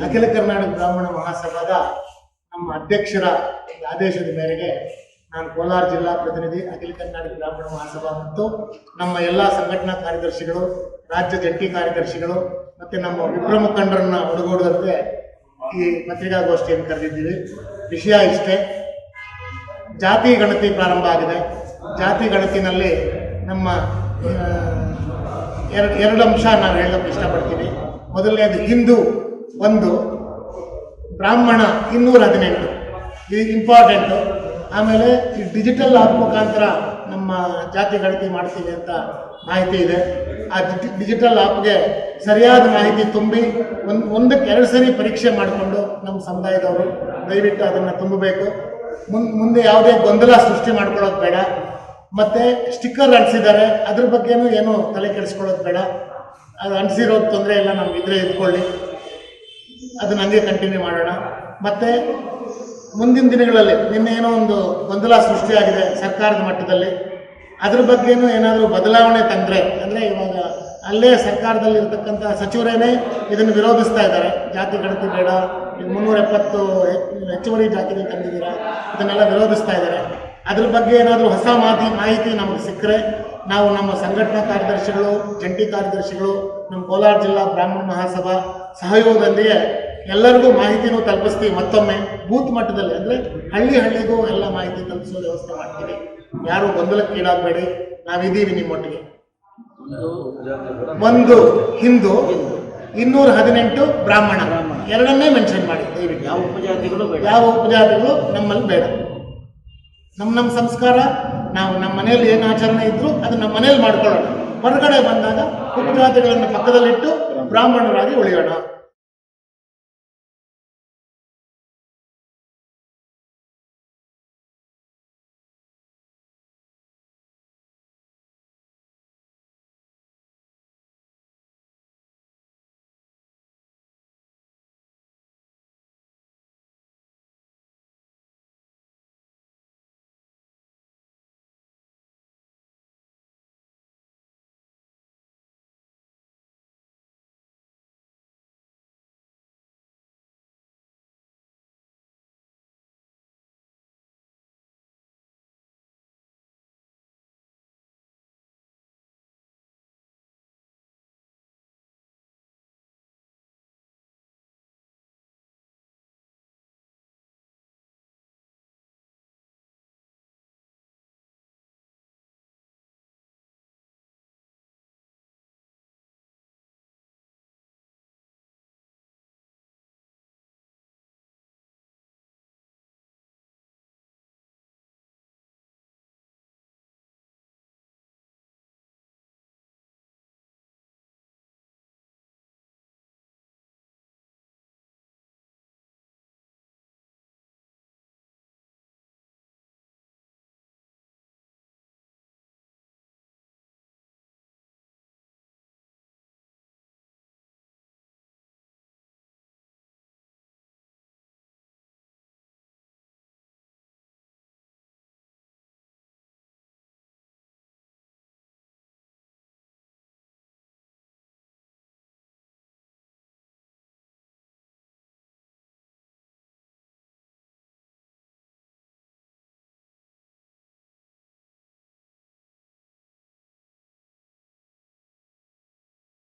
ಅಖಿಲ ಕರ್ನಾಟಕ ಬ್ರಾಹ್ಮಣ ಮಹಾಸಭಾದ ನಮ್ಮ ಅಧ್ಯಕ್ಷರ ಆದೇಶದ ಮೇರೆಗೆ ನಾನು ಕೋಲಾರ ಜಿಲ್ಲಾ ಪ್ರತಿನಿಧಿ ಅಖಿಲ ಕರ್ನಾಟಕ ಬ್ರಾಹ್ಮಣ ಮಹಾಸಭಾ ಮತ್ತು ನಮ್ಮ ಎಲ್ಲ ಸಂಘಟನಾ ಕಾರ್ಯದರ್ಶಿಗಳು, ರಾಜ್ಯ ಜಂಟಿ ಕಾರ್ಯದರ್ಶಿಗಳು ಮತ್ತೆ ನಮ್ಮ ವಿಪ್ರ ಮುಖಂಡರನ್ನ ಒಳಗೂಡದಂತೆ ಈ ಪತ್ರಿಕಾಗೋಷ್ಠಿಯನ್ನು ಕರೆದಿದ್ದೀವಿ. ವಿಷಯ ಇಷ್ಟೇ. ಜಾತಿ ಗಣತಿ ಪ್ರಾರಂಭ ಆಗಿದೆ. ಜಾತಿ ಗಣತಿನಲ್ಲಿ ನಮ್ಮ ಎರಡು ಎರಡು ಅಂಶ ನಾನು ಹೇಳಕ್ಕೆ ಇಷ್ಟಪಡ್ತೀನಿ. ಮೊದಲನೇದು ಹಿಂದೂ. ಒಂದು ಬ್ರಾಹ್ಮಣ ಇನ್ನೂರ ಹದಿನೆಂಟು. ಇದು ಇಂಪಾರ್ಟೆಂಟು ಆಮೇಲೆ ಈ ಡಿಜಿಟಲ್ ಆಪ್ ಮುಖಾಂತರ ನಮ್ಮ ಜಾತಿ ಗಣತಿ ಮಾಡ್ತೀವಿ ಅಂತ ಮಾಹಿತಿ ಇದೆ. ಆ ಡಿಜಿಟಲ್ ಆಪ್ಗೆ ಸರಿಯಾದ ಮಾಹಿತಿ ತುಂಬಿ ಒಂದು ಒಂದಕ್ಕೆ ಎರಡು ಸರಿ ಪರೀಕ್ಷೆ ಮಾಡಿಕೊಂಡು ನಮ್ಮ ಸಮುದಾಯದವರು ದಯವಿಟ್ಟು ಅದನ್ನು ತುಂಬಬೇಕು. ಮುನ್, ಮುಂದೆ ಯಾವುದೇ ಗೊಂದಲ ಸೃಷ್ಟಿ ಮಾಡ್ಕೊಳ್ಳೋದು ಬೇಡ. ಮತ್ತೆ ಸ್ಟಿಕ್ಕರ್ ಅಂಟಿಸಿದ್ದಾರೆ. ಅದ್ರ ಬಗ್ಗೆನೂ ಏನು ತಲೆ ಕೆಡಿಸ್ಕೊಳ್ಳೋದು ಬೇಡ. ಅದು ಅಂಟಿಸಿರೋದು ತೊಂದರೆ ಇಲ್ಲ. ನಮ್ಗೆ ಇದ್ರೆ ಇದ್ಕೊಳ್ಳಿ. ಅದು ಹಂಗೆ ಕಂಟಿನ್ಯೂ ಮಾಡೋಣ. ಮತ್ತೆ ಮುಂದಿನ ದಿನಗಳಲ್ಲಿ ನಿನ್ನೆ ಏನೋ ಒಂದು ಗೊಂದಲ ಸೃಷ್ಟಿಯಾಗಿದೆ ಸರ್ಕಾರದ ಮಟ್ಟದಲ್ಲಿ. ಅದ್ರ ಬಗ್ಗೆನೂ ಏನಾದರೂ ಬದಲಾವಣೆ ತಂದರೆ, ಅಂದರೆ ಇವಾಗ ಅಲ್ಲೇ ಸರ್ಕಾರದಲ್ಲಿ ಇರ್ತಕ್ಕಂಥ ಸಚಿವರೇನೇ ಇದನ್ನು ವಿರೋಧಿಸ್ತಾ ಇದ್ದಾರೆ. ಜಾತಿ ಗಣತಿ ಬೇಡ ಮುನ್ನೂರ ಎಪ್ಪತ್ತು ಹೆಚ್ಚುವರಿ ಜಾತಿಗಳು ತಂದಿದ್ದೀರಾ, ಇದನ್ನೆಲ್ಲ ವಿರೋಧಿಸ್ತಾ ಇದ್ದಾರೆ. ಅದ್ರ ಬಗ್ಗೆ ಏನಾದರೂ ಹೊಸ ಮಾಹಿತಿ ಮಾಹಿತಿ ನಮಗೆ ಸಿಕ್ಕರೆ ನಾವು ನಮ್ಮ ಸಂಘಟನಾ ಕಾರ್ಯದರ್ಶಿಗಳು, ಜಂಟಿ ಕಾರ್ಯದರ್ಶಿಗಳು, ನಮ್ಮ ಕೋಲಾರ ಜಿಲ್ಲಾ ಬ್ರಾಹ್ಮಣ ಮಹಾಸಭಾ ಸಹಯೋಗದೊಂದಿಗೆ ಎಲ್ಲರಿಗೂ ಮಾಹಿತಿನೂ ತಲುಪಿಸ್ತೀವಿ ಮತ್ತೊಮ್ಮೆ ಬೂತ್ ಮಟ್ಟದಲ್ಲಿ. ಅಂದರೆ ಹಳ್ಳಿ ಹಳ್ಳಿಗೂ ಎಲ್ಲ ಮಾಹಿತಿ ತಲುಪಿಸೋ ವ್ಯವಸ್ಥೆ ಮಾಡ್ತೀವಿ. ಯಾರು ಗೊಂದಲಕ್ಕೀಡಾಗಬೇಡಿ. ನಾವಿದ್ದೀವಿ ನಿಮ್ಮೊಟ್ಟಿಗೆ. ಒಂದು ಹಿಂದೂ ಇನ್ನೂರ ಹದಿನೆಂಟು ಬ್ರಾಹ್ಮಣ. ಎರಡನ್ನೇ ಮೆನ್ಷನ್ ಮಾಡಿ. ದಯವಿಟ್ಟು. ಯಾವ ಉಪಜಾತಿಗಳು ಬೇಡ. ಯಾವ ಉಪಜಾತಿಗಳು ನಮ್ಮಲ್ಲಿ ಬೇಡ. ನಮ್ಮ ನಮ್ಮ ಸಂಸ್ಕಾರ ನಾವು ನಮ್ಮ ಮನೆಯಲ್ಲಿ ಏನು ಆಚರಣೆ ಇದ್ರು ಅದು ನಮ್ಮ ಮನೆಯಲ್ಲಿ ಮಾಡ್ಕೊಳ್ಳೋಣ. ಹೊರಗಡೆ ಬಂದಾಗ ಉಪಜಾತಿಗಳನ್ನು ಪಕ್ಕದಲ್ಲಿಟ್ಟು ಬ್ರಾಹ್ಮಣರಾಗಿ ಉಳಿಯೋಣ.